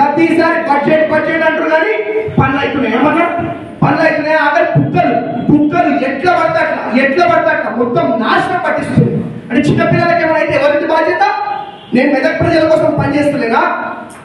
ప్రతిసారి budget budget అంటారు కానీ పనులు అవుతున్నాయి ఏమన్నా పనులు అవుతున్నాయి అక్కడ కుక్కలు. కుక్కలు ఎట్లా పడతాట ఎట్లా పడతాట మొత్తం నాశనం పట్టిస్తుంది. అంటే చిన్నపిల్లలకి ఏమైనా అయితే ఎవరికి బాధ్యత? నేను మెదక్ ప్రజల కోసం పనిచేస్తలేనా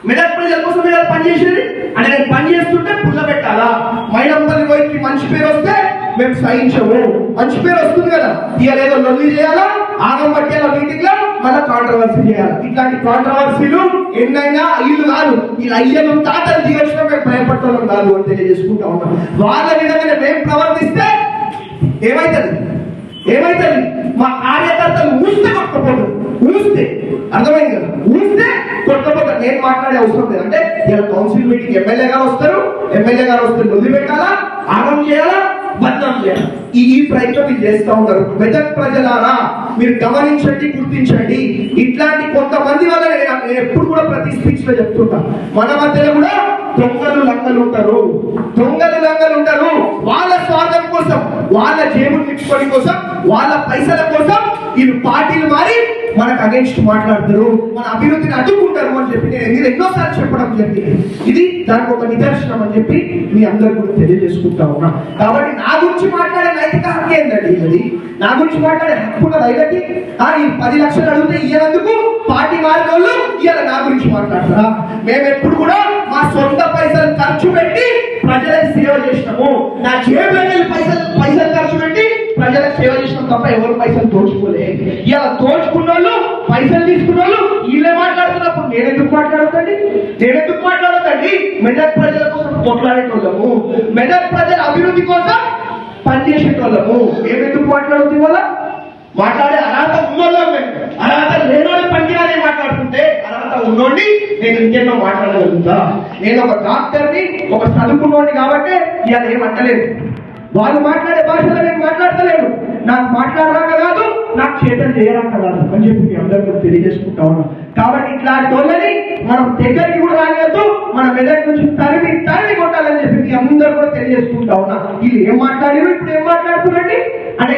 మెదక్ ప్రజల కోసం మీద పనిచేసేది అంటే నేను పని చేస్తుంటే పుల్ల పెట్టాలా? మైనంపల్లి పోయి మంచి పేరు వస్తే మేము సహించము. మంచి పేరు వస్తుంది కదా. ఇవాళ ఏదో లొల్లి చేయాలా? ఆగం పట్టేలా మీటింగ్లో? మళ్ళీ కాంట్రవర్సీ చేయాలి. ఇట్లాంటి కాంట్రవర్సీలు ఎన్నైనా ఇల్లు కాదు. ఈ అయ్యను తాతలు దిగొచ్చినా మేము భయపడతాం కాదు అని తెలియజేసుకుంటా ఉన్నాం. వాళ్ళ విధంగానే మేము ప్రవర్తిస్తే ఏమైతుంది? ఏమైతుంది? మా కార్యకర్తలు ఊస్తే కొట్టకపోదు ఊస్తే. అర్థమైంది కదా? ఊస్తే కొట్టకపోతారు. నేను మాట్లాడే అవసరం లేదు. అంటే ఇలా కౌన్సిల్ మీటింగ్ ఎమ్మెల్యే గారు వస్తారు ఎమ్మెల్యే గారు వస్తే వదిలి పెట్టాలా? ఆగం చేయాలా? బద్నాం ఈ ఈ ప్రయత్నం మీరు చేస్తూ ఉన్నారు. మెదక్ ప్రజలారా మీరు గమనించండి గుర్తించండి. ఇట్లాంటి కొంతమంది వల్ల నేను నేను ఎప్పుడు కూడా ప్రతి స్పీచ్లో చెప్తుంటా. మన మధ్యలో కూడా దొంగలు లంగలు ఉంటారు. దొంగలు లంగలు ఉంటారు. వాళ్ళ స్వార్థం కోసం వాళ్ళ జేబులు నింపుకోవడం కోసం వాళ్ళ పైసల కోసం వీళ్ళు పార్టీలు మారి మనకు అగేన్స్ట్ మాట్లాడతారు మన అభివృద్ధిని అడ్డుకుంటారు అని చెప్పి నేను మీరు ఎన్నోసార్లు చెప్పడం జరిగింది. ఇది దానికి ఒక నిదర్శనం అని చెప్పి మీ అందరు కూడా తెలియజేసుకుంటా ఉన్నా. కాబట్టి నా గురించి మాట్లాడే నైతిక హక్కు ఏంటండి అది నా గురించి మాట్లాడే హక్కు ఉన్నది అయినట్టి ఆ ఈ పది లక్షలు అడిగితే ఇయ్యనందుకు పార్టీ మారిన వాళ్ళు ఇవాళ నా గురించి మాట్లాడతారా? మేము ఎప్పుడు కూడా మా సొంత పైసలు ఖర్చు పెట్టి ప్రజలకు సేవ చేసినాము. నా జేబులో పైసలు సేవ చేసినాం తప్ప ఎవరు పైసలు దోచుకోలే ఇలా దోచుకున్న వాళ్ళు పైసలు తీసుకున్న వాళ్ళు వీళ్ళే మాట్లాడుతున్నప్పుడు నేను ఎందుకు మాట్లాడుతండి నేను ఎందుకు మాట్లాడతండి మెదక్ ప్రజల కోసం కొట్లాడేటోళ్ళము. మెదక్ ప్రజల అభివృద్ధి కోసం పనిచేసేటోళ్ళము. మేము ఎందుకు మాట్లాడుతుంది వల్ల మాట్లాడే అర్హత ఉన్నోళ్ళం అర్హత లేనోళ్ళు పనిచేయాలని మాట్లాడుతుంటే అర్హత ఉన్నోండి నేను ఇంకెన్నో మాట్లాడగలుగుతా? నేను ఒక డాక్టర్ని ఒక చదువుకున్నోడిని కాబట్టి ఇవాళ ఏమంటలేదు వాళ్ళు మాట్లాడే భాషలో నేను మాట్లాడతలేను. నాకు మాట్లాడరాక కాదు నాకు చేతలు చేయరాక కాదు అని చెప్పి మీ అందరికీ తెలియజేసుకుంటా ఉన్నాం. కాబట్టి ఇట్లాంటి వాళ్ళని మనం దగ్గరికి కూడా రాలేదు మన మెదక్ నుంచి తరిమి తరిమి కొట్టాలని చెప్పి మీ అందరూ కూడా తెలియజేసుకుంటా ఉన్నా. వీళ్ళు ఏం మాట్లాడారు ఇప్పుడు ఏం మాట్లాడుతున్నారండి? అంటే